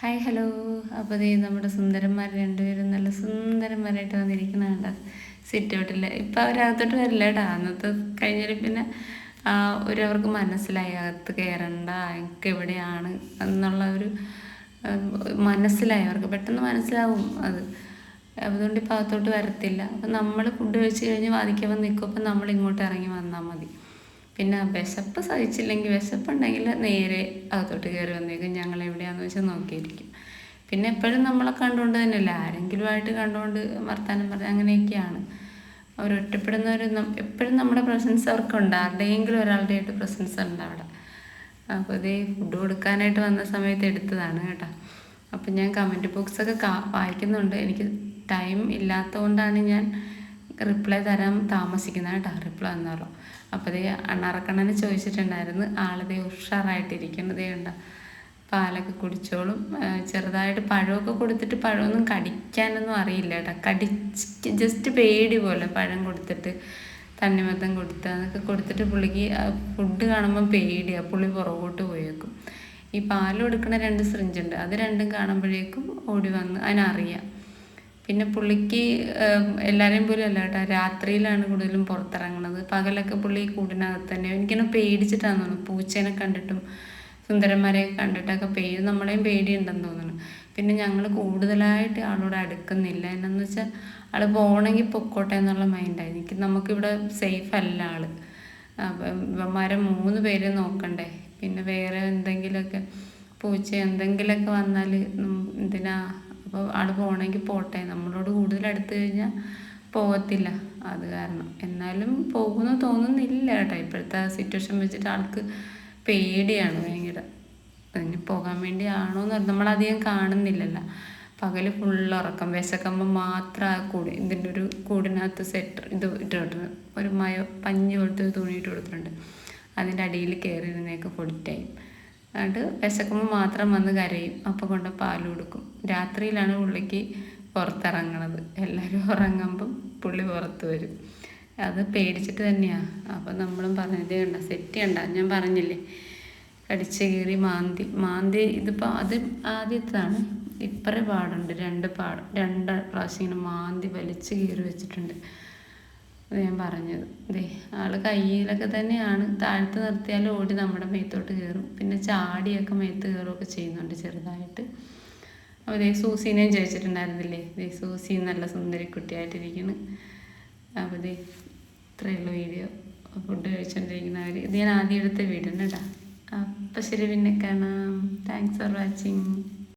Hi hello അപ്പോൾ ദേ നമ്മുടെ സുന്ദരന്മാർ രണ്ടുപേരും നല്ല സുന്ദരന്മാരായിട്ട് വന്നിരിക്കുന്നതാണ് സിറ്റ് ഔട്ടില്ല ഇപ്പം അവരകത്തോട്ട് വരില്ല കേട്ടോ അന്നത്തെ കഴിഞ്ഞാൽ പിന്നെ ഒരു അവർക്ക് മനസ്സിലായി. അകത്ത് കയറണ്ട എനിക്ക് എവിടെയാണ് എന്നുള്ള ഒരു മനസ്സിലായി. അവർക്ക് പെട്ടെന്ന് മനസ്സിലാവും അത്. അതുകൊണ്ട് ഇപ്പം അകത്തോട്ട് വരത്തില്ല. അപ്പം നമ്മൾ ഫുഡ് കഴിച്ച് കഴിഞ്ഞ് വാദിക്കാൻ നിൽക്കും അപ്പം നമ്മൾ ഇങ്ങോട്ട് ഇറങ്ങി വന്നാൽ മതി. പിന്നെ വിശപ്പ് സഹിച്ചില്ലെങ്കിൽ വിശപ്പുണ്ടെങ്കിൽ നേരെ അകത്തോട്ട് കയറി വന്നേക്കും. ഞങ്ങൾ എവിടെയാണെന്ന് വെച്ചാൽ നോക്കിയിരിക്കും. പിന്നെ എപ്പോഴും നമ്മളെ കണ്ടുകൊണ്ട് തന്നെയല്ല? ആരെങ്കിലുമായിട്ട് കണ്ടുകൊണ്ട് വർത്താനം പറഞ്ഞ് അങ്ങനെയൊക്കെയാണ്. അവർ ഒറ്റപ്പെടുന്നവർ എപ്പോഴും നമ്മുടെ പ്രസൻസ് അവർക്കുണ്ട് ആരുടെയെങ്കിലും ഒരാളുടെ ആയിട്ട് പ്രസൻസ് ഉണ്ട് അവിടെ. അപ്പോൾ ഇതേ ഫുഡ് കൊടുക്കാനായിട്ട് വന്ന സമയത്ത് എടുത്തതാണ് കേട്ടോ. അപ്പം ഞാൻ കമന്റ് ബോക്സൊക്കെ വായിക്കുന്നുണ്ട്. എനിക്ക് ടൈം ഇല്ലാത്തതുകൊണ്ടാണ് ഞാൻ റിപ്ലൈ തരാൻ താമസിക്കുന്നതാണ് കേട്ടോ റിപ്ലൈ പറഞ്ഞു അപ്പോൾ അതേ അണ്ണാറക്കണ്ണനെ ചോദിച്ചിട്ടുണ്ടായിരുന്നു ആളതേ ഉഷാറായിട്ടിരിക്കുന്നതേ ഉണ്ട്? പാലൊക്കെ കുടിച്ചോളും. ചെറുതായിട്ട് പഴമൊക്കെ കൊടുത്തിട്ട് പഴമൊന്നും കടിക്കാനൊന്നും അറിയില്ല കേട്ടോ. കടിച്ച് ജസ്റ്റ് പേടി പോലെ പഴം കൊടുത്തിട്ട് തണ്ണിമത്തം കൊടുത്ത് അതൊക്കെ കൊടുത്തിട്ട് പുള്ളിക്ക് ഫുഡ് കാണുമ്പോൾ പേടിയാണ് പുള്ളി പുറകോട്ട് പോയേക്കും. ഈ പാൽ കൊടുക്കുന്ന രണ്ട് ഉണ്ട്. അത് രണ്ടും കാണുമ്പോഴേക്കും ഓടി വന്ന് അതിനറിയാം. പിന്നെ പുള്ളിക്ക് എല്ലാവരെയും പോലും അല്ല കേട്ടോ. രാത്രിയിലാണ് കൂടുതലും പുറത്തിറങ്ങുന്നത് പകലൊക്കെ പുള്ളി കൂടിനകത്ത് തന്നെ. എനിക്കിങ്ങനെ പേടിച്ചിട്ടാന്ന് തോന്നുന്നു. പൂച്ചേനെ കണ്ടിട്ടും സുന്ദരന്മാരെ കണ്ടിട്ടൊക്കെ പേടി നമ്മളെയും പേടിയുണ്ടെന്ന് തോന്നുന്നു. പിന്നെ ഞങ്ങൾ കൂടുതലായിട്ട് ആളോട് അടുക്കുന്നില്ല. എന്നു വെച്ചാൽ ആൾ പോകണമെങ്കിൽ പൊക്കോട്ടെ എന്നുള്ള മൈൻഡായി എനിക്ക് നമുക്കിവിടെ സേഫ് അല്ല ആൾ. അപ്പം ഇവന്മാരെ മൂന്ന് പേര് നോക്കണ്ടേ? പിന്നെ വേറെ എന്തെങ്കിലുമൊക്കെ പൂച്ച എന്തെങ്കിലുമൊക്കെ വന്നാൽ എന്തിനാ അപ്പോൾ ആൾ പോകണമെങ്കിൽ പോട്ടെ. നമ്മളോട് കൂടുതൽ അടുത്ത് കഴിഞ്ഞാൽ പോകത്തില്ല അത് കാരണം. എന്നാലും പോകുന്നു തോന്നുന്നില്ല കേട്ടോ. ഇപ്പോഴത്തെ സിറ്റുവേഷൻ വെച്ചിട്ട് ആൾക്ക് പേടിയാണ് ഭയങ്കര. അതിന് പോകാൻ വേണ്ടി ആണോ എന്ന് നമ്മളധികം കാണുന്നില്ലല്ല. പകൽ ഫുൾ ഉറക്കം. വിശക്കുമ്പോൾ മാത്രം കൂടി ഇതിന്റെ ഒരു കൂടിനകത്ത് സെറ്റർ ഇത് ഇട്ട് കൊടുക്കുന്നത് ഒരു മയ പഞ്ഞ് പോലത്തെ ഒരു തുണി ഇട്ട് കൊടുത്തിട്ടുണ്ട്. അതിന്റെ അടിയിൽ കയറി ഇരുന്നേക്ക് ഫുൾ ടൈം എന്നിട്ട് വിശക്കുമ്പോൾ മാത്രം വന്ന് കരയും. അപ്പം കൊണ്ട് പാൽ കൊടുക്കും. രാത്രിയിലാണ് പുള്ളിക്ക് പുറത്തിറങ്ങണത്. എല്ലാവരും ഉറങ്ങുമ്പം പുള്ളി പുറത്ത് വരും. അത് പേടിച്ചിട്ട് തന്നെയാണ് അപ്പം നമ്മളും പറഞ്ഞത് വേണ്ട സെറ്റ് ചെയ്യണ്ട ഞാൻ പറഞ്ഞില്ലേ കടിച്ചു കീറി മാന്തി. മാന്തി ഇതിപ്പോൾ അത് ആദ്യത്താണ്. ഇപ്പറേ പാടുണ്ട്. രണ്ട് പാട് രണ്ട് പ്രാവശ്യം ഇങ്ങനെ മാന്തി വലിച്ചു കീറി വെച്ചിട്ടുണ്ട്. അത് ഞാൻ പറഞ്ഞത്. ദേ ആൾ കയ്യിലൊക്കെ തന്നെയാണ്. താഴ്ത്ത് നിർത്തിയാൽ ഓടി നമ്മുടെ മേത്തോട്ട് കയറും. പിന്നെ ചാടിയൊക്കെ മേത്ത് കയറുകയൊക്കെ ചെയ്യുന്നുണ്ട് ചെറുതായിട്ട്. അപ്പോൾ ദേ ചോദിച്ചിട്ടുണ്ടായിരുന്നില്ലേ ദേ സൂസി നല്ല സുന്ദരി കുട്ടിയായിട്ടിരിക്കുന്നു. അപ്പോൾ ദേ ഇത്രയുള്ള വീഡിയോ ഫുഡ് കഴിച്ചുകൊണ്ടിരിക്കുന്നവർ ഇത് ഞാൻ ആദ്യം എടുത്ത വീഡിയോ കേട്ടോ. അപ്പം ശരി പിന്നെ കാണാം. Thanks for watching